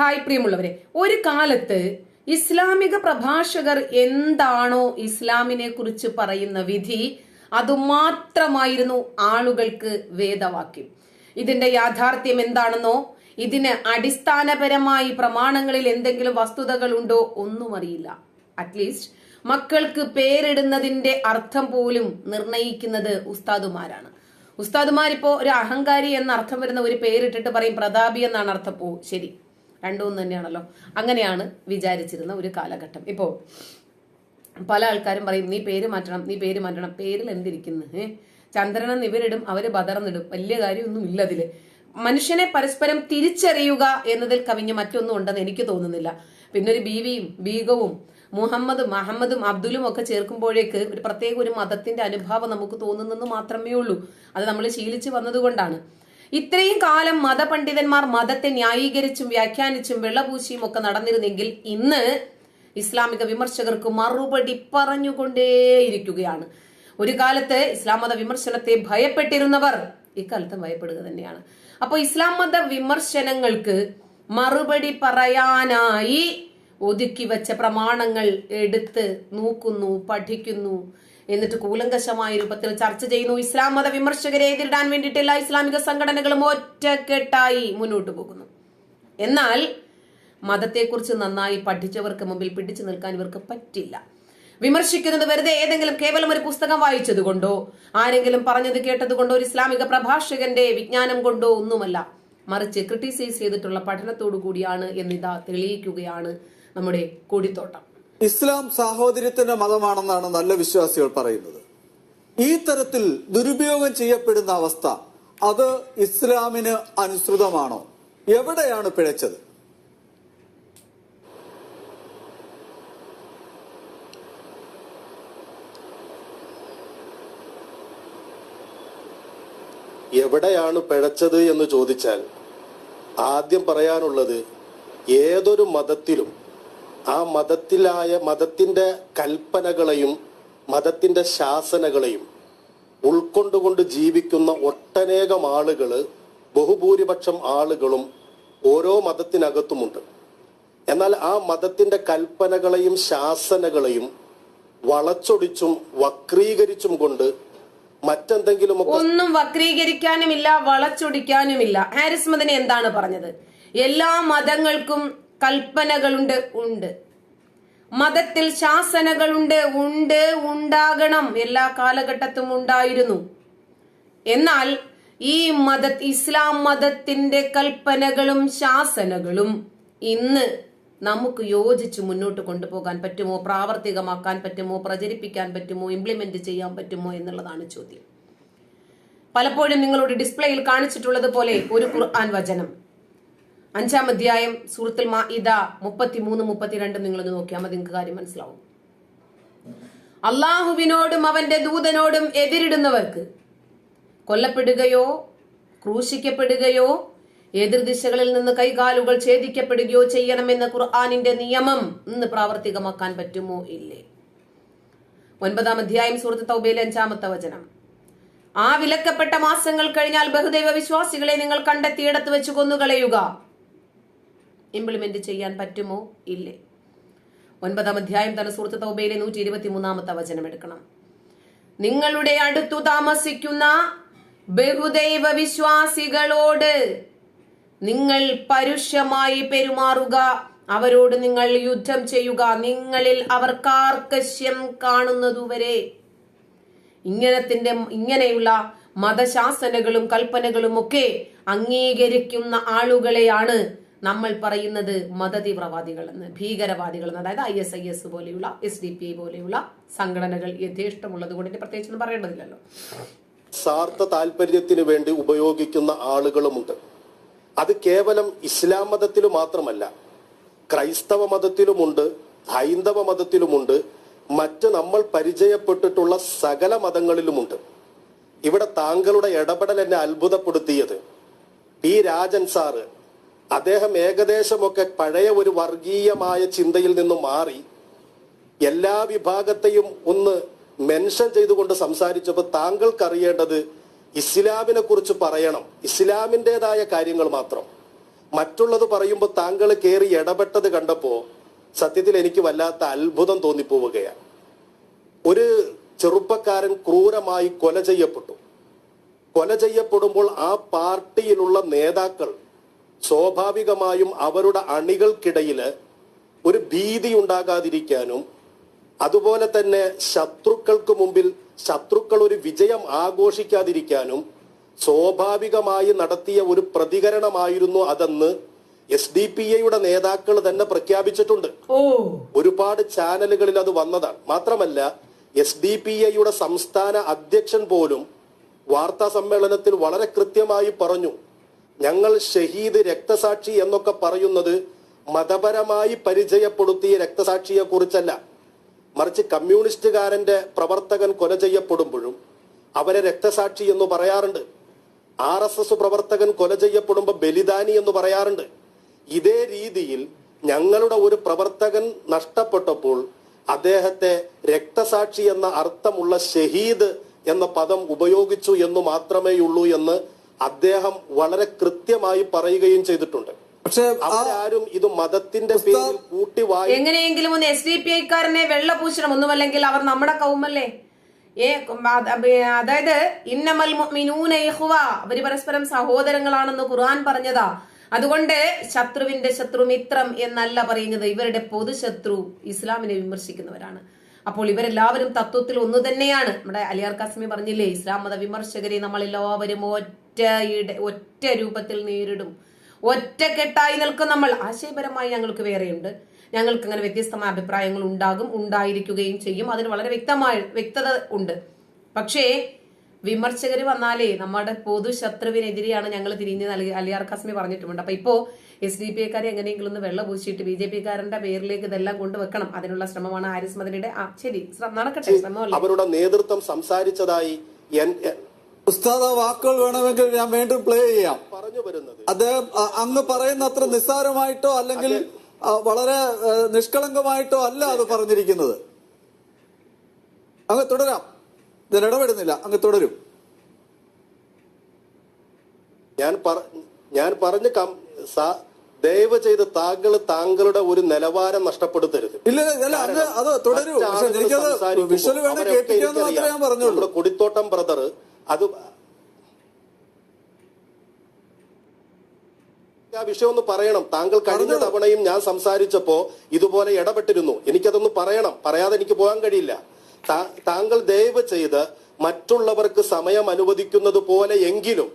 Hi പ്രിയമുള്ളവരെ ഒരു കാലത്ത് ഇസ്ലാമിക പ്രഭാഷകർ എന്താണോ ഇസ്ലാമിനെ കുറിച്ച് പറയുന്ന വിധി അതുമാത്രമായിരുന്നു ആളുകൾക്ക് വേദവാക്യം. ഇതിന്റെ യാഥാർത്ഥ്യം എന്താണെന്നോ ഇതിന് അടിസ്ഥാനപരമായി പ്രമാണങ്ങളിൽ എന്തെങ്കിലും വസ്തുതകൾ ഉണ്ടോ ഒന്നും അറിയില്ല. അറ്റ്ലീസ്റ്റ് മക്കൾക്ക് പേരിടുന്നതിന്റെ അർത്ഥം പോലും നിർണയിക്കുന്നത് ഉസ്താദുമാരാണ്. ഉസ്താദുമാരിപ്പോ ഒരു അഹങ്കാരി എന്ന അർത്ഥം വരുന്ന ഒരു പേരിട്ടിട്ട് പറയും പ്രതാപി എന്നാണ് അർത്ഥം. പോ ശരി. രണ്ടും തന്നെയാണല്ലോ. അങ്ങനെയാണ് വിചാരിച്ചിരുന്ന ഒരു കാലഘട്ടം. ഇപ്പോൾ പല ആൾക്കാരും പറയും നീ പേര് മാറ്റണം നീ പേര് മാറ്റണം. പേരിൽ എന്തിരിക്കുന്നു? ഏ? ചന്ദ്രനെന്ന് ഇവരിടും അവർ ബദർന്നിടും. വലിയ കാര്യമൊന്നും ഇല്ല അതിൽ. മനുഷ്യനെ പരസ്പരം തിരിച്ചറിയുക എന്നതിൽ കവിഞ്ഞ് മറ്റൊന്നും ഉണ്ടെന്ന് എനിക്ക് തോന്നുന്നില്ല. പിന്നെ ഒരു ബീവിയും ബീഗവും മുഹമ്മദും അഹമ്മദും അബ്ദുലും ഒക്കെ ചേർക്കുമ്പോഴേക്ക് ഒരു പ്രത്യേക ഒരു മതത്തിന്റെ അനുഭാവം നമുക്ക് തോന്നുന്നെന്ന് മാത്രമേ ഉള്ളൂ. അത് നമ്മൾ ശീലിച്ചു വന്നതുകൊണ്ടാണ്. ഇത്രയും കാലം മതപണ്ഡിതന്മാർ മതത്തെ ന്യായീകരിച്ചും വ്യാഖ്യാനിച്ചും വെള്ളപൂശിയും ഒക്കെ നടന്നിരുന്നെങ്കിൽ ഇന്ന് ഇസ്ലാമിക വിമർശകർക്ക് മറുപടി പറഞ്ഞുകൊണ്ടേയിരിക്കുകയാണ്. ഒരു കാലത്ത് ഇസ്ലാം മത വിമർശനത്തെ ഭയപ്പെട്ടിരുന്നവർ ഇക്കാലത്ത് ഭയപ്പെടുക തന്നെയാണ്. അപ്പോൾ ഇസ്ലാം മത വിമർശനങ്ങൾക്ക് മറുപടി പറയാനായി ഒതുക്കി വെച്ച പ്രമാണങ്ങൾ എടുത്ത് നോക്കുന്നു പഠിക്കുന്നു എന്നിട്ട് കൂലങ്കശമായ രൂപത്തിൽ ചർച്ച ചെയ്യുന്നു. ഇസ്ലാം മത വിമർശകരെ എതിരിടാൻ വേണ്ടിയിട്ട് എല്ലാ ഇസ്ലാമിക സംഘടനകളും ഒറ്റക്കെട്ടായി മുന്നോട്ട് പോകുന്നു. എന്നാൽ മതത്തെക്കുറിച്ച് നന്നായി പഠിച്ചവർക്ക് മുമ്പിൽ പിടിച്ചു നിൽക്കാൻ ഇവർക്ക് പറ്റില്ല. വിമർശിക്കുന്നത് വെറുതെ ഏതെങ്കിലും കേവലം ഒരു പുസ്തകം വായിച്ചത് കൊണ്ടോ ആരെങ്കിലും പറഞ്ഞത് കേട്ടത് കൊണ്ടോ ഒരു ഇസ്ലാമിക പ്രഭാഷകന്റെ വിജ്ഞാനം കൊണ്ടോ ഒന്നുമല്ല. മറിച്ച് ക്രിട്ടിസൈസ് ചെയ്തിട്ടുള്ള പഠനത്തോടു കൂടിയാണ് എന്നിതാ തെളിയിക്കുകയാണ് നമ്മുടെ കൊടിത്തോട്ടം. ഇസ്ലാം സാഹോദര്യത്തിന്റെ മതമാണെന്നാണ് നല്ല വിശ്വാസികൾ പറയുന്നത്. ഈ തരത്തിൽ ദുരുപയോഗം ചെയ്യപ്പെടുന്ന അവസ്ഥ അത് ഇസ്ലാമിന് അനുസൃതമാണോ? എവിടെയാണ് പിഴച്ചത്? എവിടെയാണ് പിഴച്ചത് എന്ന് ചോദിച്ചാൽ ആദ്യം പറയാനുള്ളത് ഏതൊരു മതത്തിലും ആ മതത്തിലായ മതത്തിന്റെ കൽപ്പനകളെയും മതത്തിന്റെ ശാസനകളെയും ഉൾക്കൊണ്ടുകൊണ്ട് ജീവിക്കുന്ന ഒട്ടനേകം ആളുകൾ ബഹുഭൂരിപക്ഷം ആളുകളും ഓരോ മതത്തിനകത്തുമുണ്ട്. എന്നാൽ ആ മതത്തിന്റെ കൽപ്പനകളെയും ശാസനകളെയും വളച്ചൊടിച്ചും വക്രീകരിച്ചും കൊണ്ട് മറ്റെന്തെങ്കിലും ഒന്നും വക്രീകരിക്കാനുമില്ല വളച്ചൊടിക്കാനുമില്ല. ഹാരിസ് മദനെ എന്താണ് പറഞ്ഞത്? എല്ലാ മതങ്ങൾക്കും കൽപ്പനകളുണ്ട് ഉണ്ട്. മതത്തിൽ ശാസനകളുണ്ട് ഉണ്ട് ഉണ്ടാകണം. എല്ലാ കാലഘട്ടത്തും ഉണ്ടായിരുന്നു. എന്നാൽ ഈ മത ഇസ്ലാം മതത്തിന്റെ കൽപ്പനകളും ശാസനകളും ഇന്ന് നമുക്ക് യോജിച്ച് മുന്നോട്ട് കൊണ്ടുപോകാൻ പറ്റുമോ പ്രാവർത്തികമാക്കാൻ പറ്റുമോ പ്രചരിപ്പിക്കാൻ പറ്റുമോ ഇംപ്ലിമെന്റ് ചെയ്യാൻ പറ്റുമോ എന്നുള്ളതാണ് ചോദ്യം. പലപ്പോഴും നിങ്ങളുടെ ഡിസ്പ്ലേയിൽ കാണിച്ചിട്ടുള്ളത് പോലെ ഒരു ഖുർആൻ വചനം. അഞ്ചാം അധ്യായം സൂറത്തുൽ മാഇദ മുപ്പത്തിമൂന്ന് മുപ്പത്തിരണ്ടും നിങ്ങളൊന്ന് നോക്കിയാൽ മതി നിങ്ങൾക്ക് കാര്യം മനസ്സിലാവും. അള്ളാഹുവിനോടും അവന്റെ ദൂതനോടും എതിരിടുന്നവർക്ക് കൊല്ലപ്പെടുകയോ ക്രൂശിക്കപ്പെടുകയോ എതിർദിശകളിൽ നിന്ന് കൈകാലുകൾ ഛേദിക്കപ്പെടുകയോ ചെയ്യണമെന്ന ഖുർആാനിന്റെ നിയമം ഇന്ന് പ്രാവർത്തികമാക്കാൻ പറ്റുമോ? ഇല്ലേ. ഒൻപതാം അധ്യായം സുഹൃത്ത് തൗബയിലെ അഞ്ചാമത്തെ വചനം. ആ വിലക്കപ്പെട്ട മാസങ്ങൾ കഴിഞ്ഞാൽ ബഹുദൈവ വിശ്വാസികളെ നിങ്ങൾ കണ്ടെത്തിയിടത്ത് വെച്ച് കൊന്നുകളയുക. ഇംപ്ലിമെന്റ് ചെയ്യാൻ പറ്റുമോ? ഇല്ലേ. ഒൻപതാം അധ്യായം തന്നെ സുഹൃത്ത് തൗബയിലെ നൂറ്റി ഇരുപത്തി മൂന്നാമത്തെ വചനം എടുക്കണം. നിങ്ങളുടെ അടുത്തു താമസിക്കുന്ന ബഹുദൈവ വിശ്വാസികളോട് നിങ്ങൾ പരുഷമായി പെരുമാറുക. അവരോട് നിങ്ങൾ യുദ്ധം ചെയ്യുക. നിങ്ങളിൽ അവർ കാർക്കശ്യം കാണുന്നതുവരെ ഇങ്ങനത്തിന്റെ ഇങ്ങനെയുള്ള മതശാസനകളും കൽപ്പനകളും ഒക്കെ അംഗീകരിക്കുന്ന ആളുകളെയാണ് നമ്മൾ പറയുന്നത് മതതീവ്രവാദികൾ എന്ന് ഭീകരവാദികൾ എന്ന് അതായത് ഐ എസ് ഐ എസ് പോലെയുള്ള എസ് ഡി പി ഐ പോലെയുള്ള സംഘടനകൾ യഥേഷ്ടമുള്ളത് കൊണ്ട് പ്രത്യേകിച്ചൊന്നും പറയേണ്ടതില്ലല്ലോ. സ്വാർത്ഥ താല്പര്യത്തിന് വേണ്ടി ഉപയോഗിക്കുന്ന ആളുകളുമുണ്ട്. അത് കേവലം ഇസ്ലാം മതത്തിൽ മാത്രമല്ല ക്രൈസ്തവ മതത്തിലുമുണ്ട് ഹൈന്ദവ മതത്തിലുമുണ്ട് മറ്റ് നമ്മൾ പരിചയപ്പെട്ടിട്ടുള്ള സകല മതങ്ങളിലുമുണ്ട്. ഇവിടെ താങ്കളുടെ ഇടപെടൽ എന്നെ അത്ഭുതപ്പെടുത്തിയത്. പി രാജൻ സാറ് അദ്ദേഹം ഏകദേശമൊക്കെ പഴയ ഒരു വർഗീയമായ ചിന്തയിൽ നിന്നും മാറി എല്ലാ വിഭാഗത്തെയും ഒന്ന് മെൻഷൻ ചെയ്തുകൊണ്ട് സംസാരിച്ചപ്പോൾ താങ്കൾക്കറിയേണ്ടത് ഇസ്ലാമിനെ കുറിച്ച് പറയണം. ഇസ്ലാമിന്റെതായ കാര്യങ്ങൾ മാത്രം. മറ്റുള്ളത് പറയുമ്പോൾ താങ്കൾ കയറി ഇടപെട്ടത് കണ്ടപ്പോൾ സത്യത്തിൽ എനിക്ക് വല്ലാത്ത അത്ഭുതം തോന്നിപ്പോവുകയാണ്. ഒരു ചെറുപ്പക്കാരൻ ക്രൂരമായി കൊല ചെയ്യപ്പെട്ടു. കൊല ചെയ്യപ്പെടുമ്പോൾ ആ പാർട്ടിയിലുള്ള നേതാക്കൾ സ്വാഭാവികമായും അവരുടെ അണികൾക്കിടയിൽ ഒരു ഭീതി ഉണ്ടാകാതിരിക്കാനും അതുപോലെ തന്നെ ശത്രുക്കൾക്ക് മുമ്പിൽ ശത്രുക്കൾ ഒരു വിജയം ആഘോഷിക്കാതിരിക്കാനും സ്വാഭാവികമായി നടത്തിയ ഒരു പ്രതികരണമായിരുന്നു അതെന്ന് എസ് ഡി പി എയുടെ നേതാക്കൾ തന്നെ പ്രഖ്യാപിച്ചിട്ടുണ്ട്. ഒരുപാട് ചാനലുകളിൽ അത് വന്നതാണ്. മാത്രമല്ല എസ് ഡി പി ഐയുടെ സംസ്ഥാന അധ്യക്ഷൻ പോലും വാർത്താ സമ്മേളനത്തിൽ വളരെ കൃത്യമായി പറഞ്ഞു ഞങ്ങൾ ഷഹീദ് രക്തസാക്ഷി എന്നൊക്കെ പറയുന്നത് മതപരമായി പരിചയപ്പെടുത്തിയ രക്തസാക്ഷിയെ കുറിച്ചല്ല. മറിച്ച് കമ്മ്യൂണിസ്റ്റുകാരന്റെ പ്രവർത്തകൻ കൊല ചെയ്യപ്പെടുമ്പോഴും അവരെ രക്തസാക്ഷി എന്ന് പറയാറുണ്ട്. ആർ എസ് എസ് പ്രവർത്തകൻ കൊല ചെയ്യപ്പെടുമ്പോൾ ബലിദാനി എന്ന് പറയാറുണ്ട്. ഇതേ രീതിയിൽ ഞങ്ങളുടെ ഒരു പ്രവർത്തകൻ നഷ്ടപ്പെട്ടപ്പോൾ അദ്ദേഹത്തെ രക്തസാക്ഷി എന്ന അർത്ഥമുള്ള ഷഹീദ് എന്ന പദം ഉപയോഗിച്ചു എന്ന് മാത്രമേയുള്ളൂ എന്ന് അദ്ദേഹം വളരെ കൃത്യമായി പറയുകയും ചെയ്തിട്ടുണ്ട്. പക്ഷേ ആരും ഇത് മതത്തിന്റെ പേരിൽ കൂട്ടി വായി എങ്ങനെയെങ്കിലും ഒന്ന് എസ് ഡി പി ഐക്കാരനെ വെള്ളപൂശണം ഒന്നുമല്ലെങ്കിൽ അവർ നമ്മുടെ കൗമല്ലേ? ഏ അത് അതായത് ഇന്നമൽ അവർ പരസ്പരം സഹോദരങ്ങളാണെന്ന് ഖുർആൻ പറഞ്ഞതാ. അതുകൊണ്ട് ശത്രുവിന്റെ ശത്രു മിത്രം എന്നല്ല പറയുന്നത്. ഇവരുടെ പൊതു ശത്രു ഇസ്ലാമിനെ വിമർശിക്കുന്നവരാണ്. അപ്പോൾ ഇവരെല്ലാവരും തത്വത്തിൽ ഒന്ന് തന്നെയാണ്. നമ്മുടെ അലിയാർ കാസ്മി പറഞ്ഞില്ലേ ഇസ്ലാം മത വിമർശകരെ നമ്മൾ എല്ലാവരും ഒറ്റ ഒറ്റ രൂപത്തിൽ നേരിടും. ഒറ്റക്കെട്ടായി നിൽക്കും നമ്മൾ. ആശയപരമായി ഞങ്ങൾക്ക് വേറെയുണ്ട്. ഞങ്ങൾക്ക് അങ്ങനെ വ്യത്യസ്തമായ അഭിപ്രായങ്ങൾ ഉണ്ടാകും ഉണ്ടായിരിക്കുകയും ചെയ്യും. അതിന് വളരെ വ്യക്തമായ വ്യക്തത ഉണ്ട്. പക്ഷേ വിമർശകർ വന്നാലേ നമ്മുടെ പൊതു ശത്രുവിനെതിരെയാണ് ഞങ്ങൾ തിരിഞ്ഞ് നൽകി അലിയാർ കാസ്മി പറഞ്ഞിട്ടുമുണ്ട്. അപ്പൊ ഇപ്പോ എസ് ഡി പി എക്കാരെ എങ്ങനെയെങ്കിലും ഒന്ന് വെള്ളം പൂശിയിട്ട് ബി ജെ പി കാരന്റെ പേരിലേക്ക് ഇതെല്ലാം കൊണ്ടുവെക്കണം. അതിനുള്ള ശ്രമമാണ് മദനിയുടെ ആ ശരി നടക്കട്ടെ ശ്രമമല്ല. അവരുടെ നേതൃത്വം സംസാരിച്ചതായി ഉസ്താദ് ആ വാക്കുകൾ വേണമെങ്കിൽ ഞാൻ വീണ്ടും പ്ലേ ചെയ്യാം. പറഞ്ഞു വരുന്നത്. അദ്ദേഹം അങ്ങ് പറയുന്ന അത്ര നിസ്സാരമായിട്ടോ അല്ലെങ്കിൽ വളരെ നിഷ്കളങ്കമായിട്ടോ അല്ല അത് പറഞ്ഞിരിക്കുന്നത്. അങ്ങ് തുടരാം. ഞാൻ ഇടപെടുന്നില്ല. അങ്ങ് തുടരും. ഞാൻ പറ ഞാൻ പറഞ്ഞ ദയവ് ചെയ്ത് താങ്കൾ താങ്കളുടെ ഒരു നിലവാരം നഷ്ടപ്പെടുത്തരുത്. ഇല്ല അത് തുടരൂ. പക്ഷെ എനിക്കത് വിഷ്വൽ മാത്രമേ ഞാൻ പറഞ്ഞുള്ളൂ. കൊടിത്തോട്ടം ബ്രദർ അത് ആ വിഷയം ഒന്ന് പറയണം. താങ്കൾ കഴിഞ്ഞ തവണയും ഞാൻ സംസാരിച്ചപ്പോ ഇതുപോലെ ഇടപെട്ടിരുന്നു. എനിക്കതൊന്ന് പറയണം. പറയാതെ എനിക്ക് പോകാൻ കഴിയില്ല. താങ്കൾ ദയവ് ചെയ്ത് മറ്റുള്ളവർക്ക് സമയം അനുവദിക്കുന്നത് പോലെ എങ്കിലും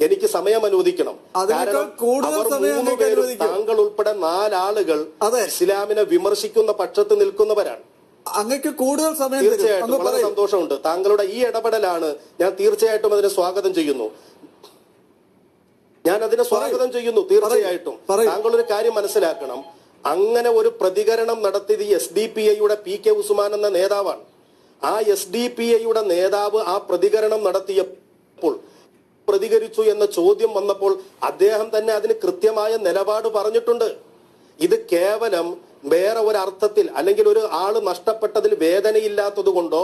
എനിക്ക് സമയം അനുവദിക്കണം. താങ്കൾ ഉൾപ്പെടെ നാലാളുകൾ. ഇസ്ലാമിനെ വിമർശിക്കുന്ന പക്ഷത്ത് നിൽക്കുന്നവരാണ്. അങ്ങക്ക് കൂടുതൽ സമയം തീർച്ചയായിട്ടും. വളരെ സന്തോഷമുണ്ട്. താങ്കളുടെ ഈ ഇടപെടലാണ് ഞാൻ തീർച്ചയായിട്ടും അതിനെ സ്വാഗതം ചെയ്യുന്നു. ഞാൻ അതിനെ സ്വാഗതം ചെയ്യുന്നു തീർച്ചയായിട്ടും. താങ്കൾ ഒരു കാര്യം മനസ്സിലാക്കണം. അങ്ങനെ ഒരു പ്രതികരണം നടത്തിയത് ഈ എസ് ഡി പി ഐയുടെ പി കെ ഉസ്മാൻ എന്ന നേതാവാണ്. ആ എസ് ഡി പി ഐയുടെ നേതാവ് ആ പ്രതികരണം നടത്തിയപ്പോൾ പ്രതികരിച്ചു എന്ന ചോദ്യം വന്നപ്പോൾ അദ്ദേഹം തന്നെ അതിന് കൃത്യമായ നിലപാട് പറഞ്ഞിട്ടുണ്ട്. ഇത് കേവലം വേറെ ഒരു അർത്ഥത്തിൽ അല്ലെങ്കിൽ ഒരു ആൾ നഷ്ടപ്പെട്ടതിൽ വേദനയില്ലാത്തത് കൊണ്ടോ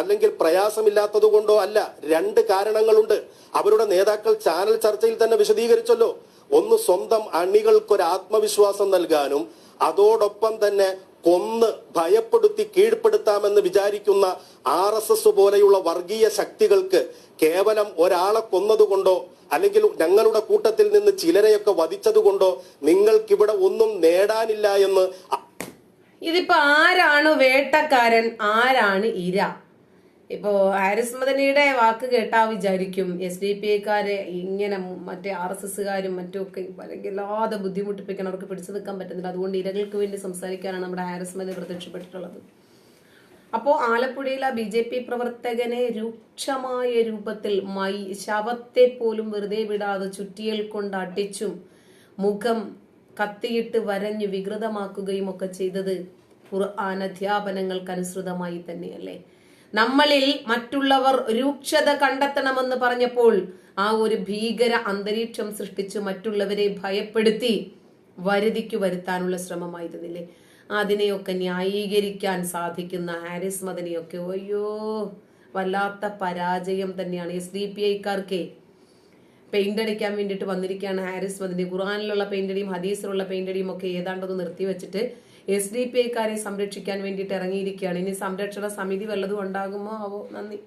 അല്ലെങ്കിൽ പ്രയാസമില്ലാത്തത് കൊണ്ടോ അല്ല രണ്ട് കാരണങ്ങളുണ്ട്. അവരുടെ നേതാക്കൾ ചാനൽ ചർച്ചയിൽ തന്നെ വിശദീകരിച്ചല്ലോ. ഒന്ന് സ്വന്തം അണികൾക്കൊരു ആത്മവിശ്വാസം നൽകാനും അതോടൊപ്പം തന്നെ കൊന്ന് ഭയപ്പെടുത്തി കീഴ്പ്പെടുത്താമെന്ന് വിചാരിക്കുന്ന ആർ എസ് എസ് പോലെയുള്ള വർഗീയ ശക്തികൾക്ക് കേവലം ഒരാളെ കൊന്നതുകൊണ്ടോ അല്ലെങ്കിൽ ഞങ്ങളുടെ കൂട്ടത്തിൽ നിന്ന് ചിലരെയൊക്കെ വധിച്ചതുകൊണ്ടോ നിങ്ങൾക്കിവിടെ ഒന്നും നേടാനില്ല എന്ന് ഇതിപ്പോ ആരാണ് വേട്ടക്കാരൻ? ആരാണ് ഇര? ഇപ്പോ ഹാരിസ് മദനിയുടെ വാക്ക് കേട്ടാ വിചാരിക്കും എസ് ഡി പി ഐക്കാരെ ഇങ്ങനെ മറ്റേ ആർ എസ് എസ്സുകാരും മറ്റുമൊക്കെ അല്ലാതെ ബുദ്ധിമുട്ടിപ്പിക്കാൻ അവർക്ക് പിടിച്ചു നിൽക്കാൻ പറ്റുന്നില്ല. അതുകൊണ്ട് ഇരകൾക്ക് വേണ്ടി സംസാരിക്കാനാണ് നമ്മുടെ ഹാരിസ് മദനി പ്രത്യക്ഷപ്പെട്ടിട്ടുള്ളത്. അപ്പോ ആലപ്പുഴയിലെ ബി ജെ പി പ്രവർത്തകനെ രൂക്ഷമായ രൂപത്തിൽ മൈ ശവത്തെ പോലും വെറുതെ വിടാതെ ചുറ്റിയൽ കൊണ്ട് അടിച്ചും മുഖം കത്തിയിട്ട് വരഞ്ഞു വികൃതമാക്കുകയും ഒക്കെ ചെയ്തത് ഖുർആൻ അധ്യാപനങ്ങൾക്കനുസൃതമായി തന്നെയല്ലേ? നമ്മളിൽ മറ്റുള്ളവർ രൂക്ഷത കണ്ടെത്തണമെന്ന് പറഞ്ഞപ്പോൾ ആ ഒരു ഭീകര അന്തരീക്ഷം സൃഷ്ടിച്ച് മറ്റുള്ളവരെ ഭയപ്പെടുത്തി വരുതിക്ക് വരുത്താനുള്ള ശ്രമമായിരുന്നില്ലേ? അതിനെയൊക്കെ ന്യായീകരിക്കാൻ സാധിക്കുന്ന ഹാരിസ് മദനിയൊക്കെ അയ്യോ വല്ലാത്ത പരാജയം തന്നെയാണ്. എസ് ഡി പി ഐക്കാർക്കേ പെയിന്റ് അടിക്കാൻ വേണ്ടിയിട്ട് വന്നിരിക്കുകയാണ് ഹാരിസ് മദിനി. ഖുറാനിലുള്ള പെയിന്റ് അടിയും ഹദീസിലുള്ള പെയിന്റ് അടിയും ഒക്കെ ഏതാണ്ടൊന്ന് നിർത്തി വെച്ചിട്ട് എസ് ഡി പി ഐക്കാരെ സംരക്ഷിക്കാൻ വേണ്ടിയിട്ട് ഇറങ്ങിയിരിക്കുകയാണ്. ഇനി സംരക്ഷണ സമിതി വല്ലതും ഉണ്ടാകുമോ? ആവോ നന്ദി.